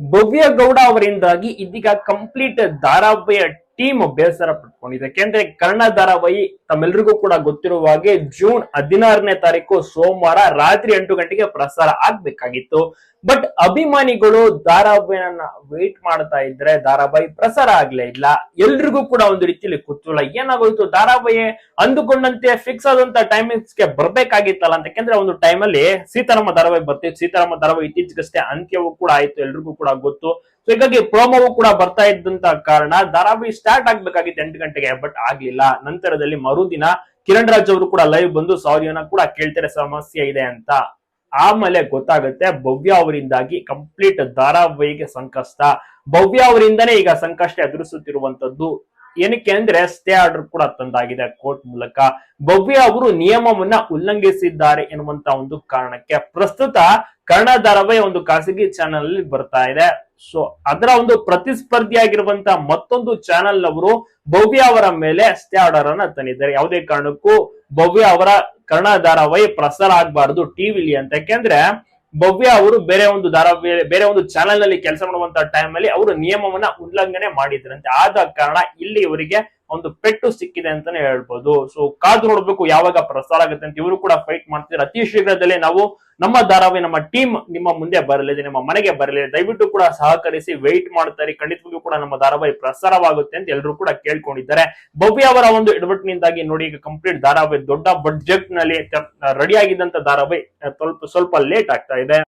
ಭವ್ಯ ಗೌಡ ಅವರಿಂದಾಗಿ ಇದೀಗ complete ಧಾರಾವಾಹಿಯ team ಬೇಸರ ಪಟ್ಕೊಂಡಿದೆ. ಯಾಕೆಂದ್ರೆ ಕನ್ನಡ ಧಾರಾವಾಹಿ ತಮ್ಮೆಲ್ರಿಗೂ ಕೂಡ ಗೊತ್ತಿರುವ ಹಾಗೆ ಜೂನ್ ಹದಿನಾರನೇ ತಾರೀಕು ಸೋಮವಾರ ರಾತ್ರಿ ಎಂಟು ಗಂಟೆಗೆ ಪ್ರಸಾರ ಆಗ್ಬೇಕಾಗಿತ್ತು. ಬಟ್ ಅಭಿಮಾನಿಗಳು ಧಾರಾವಾಹಿಯನ್ನ ವೇಟ್ ಮಾಡ್ತಾ ಇದ್ರೆ ಧಾರಾವಾಹಿ ಪ್ರಸಾರ ಆಗ್ಲೇ ಇಲ್ಲ. ಎಲ್ರಿಗೂ ಕೂಡ ಒಂದು ರೀತಿಯಲ್ಲಿ ಕುತೂಹಲ. ಏನಾಗೋಯ್ತು? ಧಾರಾವಾಹಿ ಅಂದುಕೊಂಡಂತೆ ಫಿಕ್ಸ್ ಆದಂತ ಟೈಮಿಂಗ್ಸ್ಗೆ ಬರ್ಬೇಕಾಗಿತ್ತಲ್ಲ ಅಂತ ಯಾಕಂದ್ರೆ ಒಂದು ಟೈಮ್ ಅಲ್ಲಿ ಸೀತಾರಾಮ ಧಾರಾವಾಹಿ ಬರ್ತಿತ್ತು ಸೀತಾರಾಮ ಧಾರಾವಾಹಿ ಇತ್ತೀಚೆಗಷ್ಟೇ ಅಂತ್ಯವೂ ಕೂಡ ಆಯ್ತು. ಎಲ್ರಿಗೂ ಕೂಡ ಗೊತ್ತು. ಸೊ ಹೀಗಾಗಿ ಪ್ರೋಮೋವು ಕೂಡ ಬರ್ತಾ ಇದ್ದಂತ ಕಾರಣ ಧಾರಾವಾಹಿ ಸ್ಟಾರ್ಟ್ ಆಗ್ಬೇಕಾಗಿತ್ತು ಎಂಟು ಗಂಟೆಗೆ ಬಟ್ ಆಗ್ಲಿಲ್ಲ. ನಂತರದಲ್ಲಿ ಮರುದಿನ ಕಿರಣ್ ರಾಜ್ ಅವರು ಕೂಡ ಲೈವ್ ಬಂದು ಸಾರಿಯನ್ನ ಕೂಡ ಕೇಳ್ತಾರೆ, ಸಮಸ್ಯೆ ಇದೆ ಅಂತ. ಆಮೇಲೆ ಗೊತ್ತಾಗುತ್ತೆ ಭವ್ಯ ಅವರಿಂದಾಗಿ ಕಂಪ್ಲೀಟ್ ಧಾರಾವಾಹಿಗೆ ಸಂಕಷ್ಟ. ಭವ್ಯ ಅವರಿಂದನೇ ಈಗ ಸಂಕಷ್ಟ ಎದುರಿಸುತ್ತಿರುವಂತದ್ದು. ಏನಕ್ಕೆ ಅಂದ್ರೆ ಸ್ಟೇ ಆರ್ಡರ್ ಕೂಡ ತಂದಾಗಿದೆ ಕೋರ್ಟ್ ಮೂಲಕ. ಭವ್ಯ ಅವರು ನಿಯಮವನ್ನ ಉಲ್ಲಂಘಿಸಿದ್ದಾರೆ ಎನ್ನುವಂತ ಒಂದು ಕಾರಣಕ್ಕೆ ಪ್ರಸ್ತುತ ಕನ್ನಡ ಧಾರಾವಾಹಿ ಒಂದು ಖಾಸಗಿ ಚಾನೆಲ್ ಬರ್ತಾ ಇದೆ. ಸೊ ಅದರ ಒಂದು ಪ್ರತಿಸ್ಪರ್ಧಿಯಾಗಿರುವಂತ ಮತ್ತೊಂದು ಚಾನೆಲ್ ಅವರು ಭವ್ಯ ಅವರ ಮೇಲೆ ಸ್ಟೇ ಆರ್ಡರ್ ಅನ್ನ ತಂದಿದ್ದಾರೆ. ಯಾವುದೇ ಕಾರಣಕ್ಕೂ ಭವ್ಯ ಅವರ ಕನ್ನಡ ಧಾರಾವಾಹಿ ಪ್ರಸಾರ ಆಗಬಾರದು ಟಿವಿಲಿ ಅಂತ. ಯಾಕೆಂದ್ರೆ ಭವ್ಯ ಅವರು ಬೇರೆ ಒಂದು ಧಾರಾವಾಹಿ ಬೇರೆ ಒಂದು ಚಾನೆಲ್ನಲ್ಲಿ ಕೆಲಸ ಮಾಡುವಂತ ಟೈಮ್ ಅಲ್ಲಿ ಅವರು ನಿಯಮವನ್ನ ಉಲ್ಲಂಘನೆ ಮಾಡಿದ್ರಂತೆ. ಆದ ಕಾರಣ ಇಲ್ಲಿ ಇವರಿಗೆ ಒಂದು ಪೆಟ್ಟು ಸಿಕ್ಕಿದೆ ಅಂತಾನೆ ಹೇಳ್ಬೋದು. ಸೊ ಕಾದು ನೋಡ್ಬೇಕು ಯಾವಾಗ ಪ್ರಸಾರ ಆಗುತ್ತೆ ಅಂತ ಇವರು ಕೂಡ ಫೈಟ್ ಮಾಡ್ತಿದ್ದಾರೆ ಅತಿ ಶೀಘ್ರದಲ್ಲೇ ನಾವು ನಮ್ಮ ಧಾರಾವಾಹಿ, ನಮ್ಮ ಟೀಮ್ ನಿಮ್ಮ ಮುಂದೆ ಬರಲಿದೆ, ನಿಮ್ಮ ಮನೆಗೆ ಬರಲಿದೆ. ದಯವಿಟ್ಟು ಕೂಡ ಸಹಕರಿಸಿ ವೆಯ್ಟ್ ಮಾಡ್ತಾರೆ. ಖಂಡಿತವಾಗಿಯೂ ಕೂಡ ನಮ್ಮ ಧಾರಾವಾಹಿ ಪ್ರಸಾರವಾಗುತ್ತೆ ಅಂತ ಎಲ್ಲರೂ ಕೂಡ ಕೇಳ್ಕೊಂಡಿದ್ದಾರೆ. ಭವ್ಯ ಅವರ ಒಂದು ಎಡವಟ್ಟಿನಿಂದಾಗಿ ನೋಡಿ, ಈಗ ಕಂಪ್ಲೀಟ್ ಧಾರಾವಾಹಿ ದೊಡ್ಡ ಬಡ್ಜೆಟ್ನಲ್ಲಿ ರೆಡಿ ಆಗಿದ್ದಂತ ಧಾರಾವಾಹಿ ಸ್ವಲ್ಪ ಸ್ವಲ್ಪ ಲೇಟ್ ಆಗ್ತಾ ಇದೆ.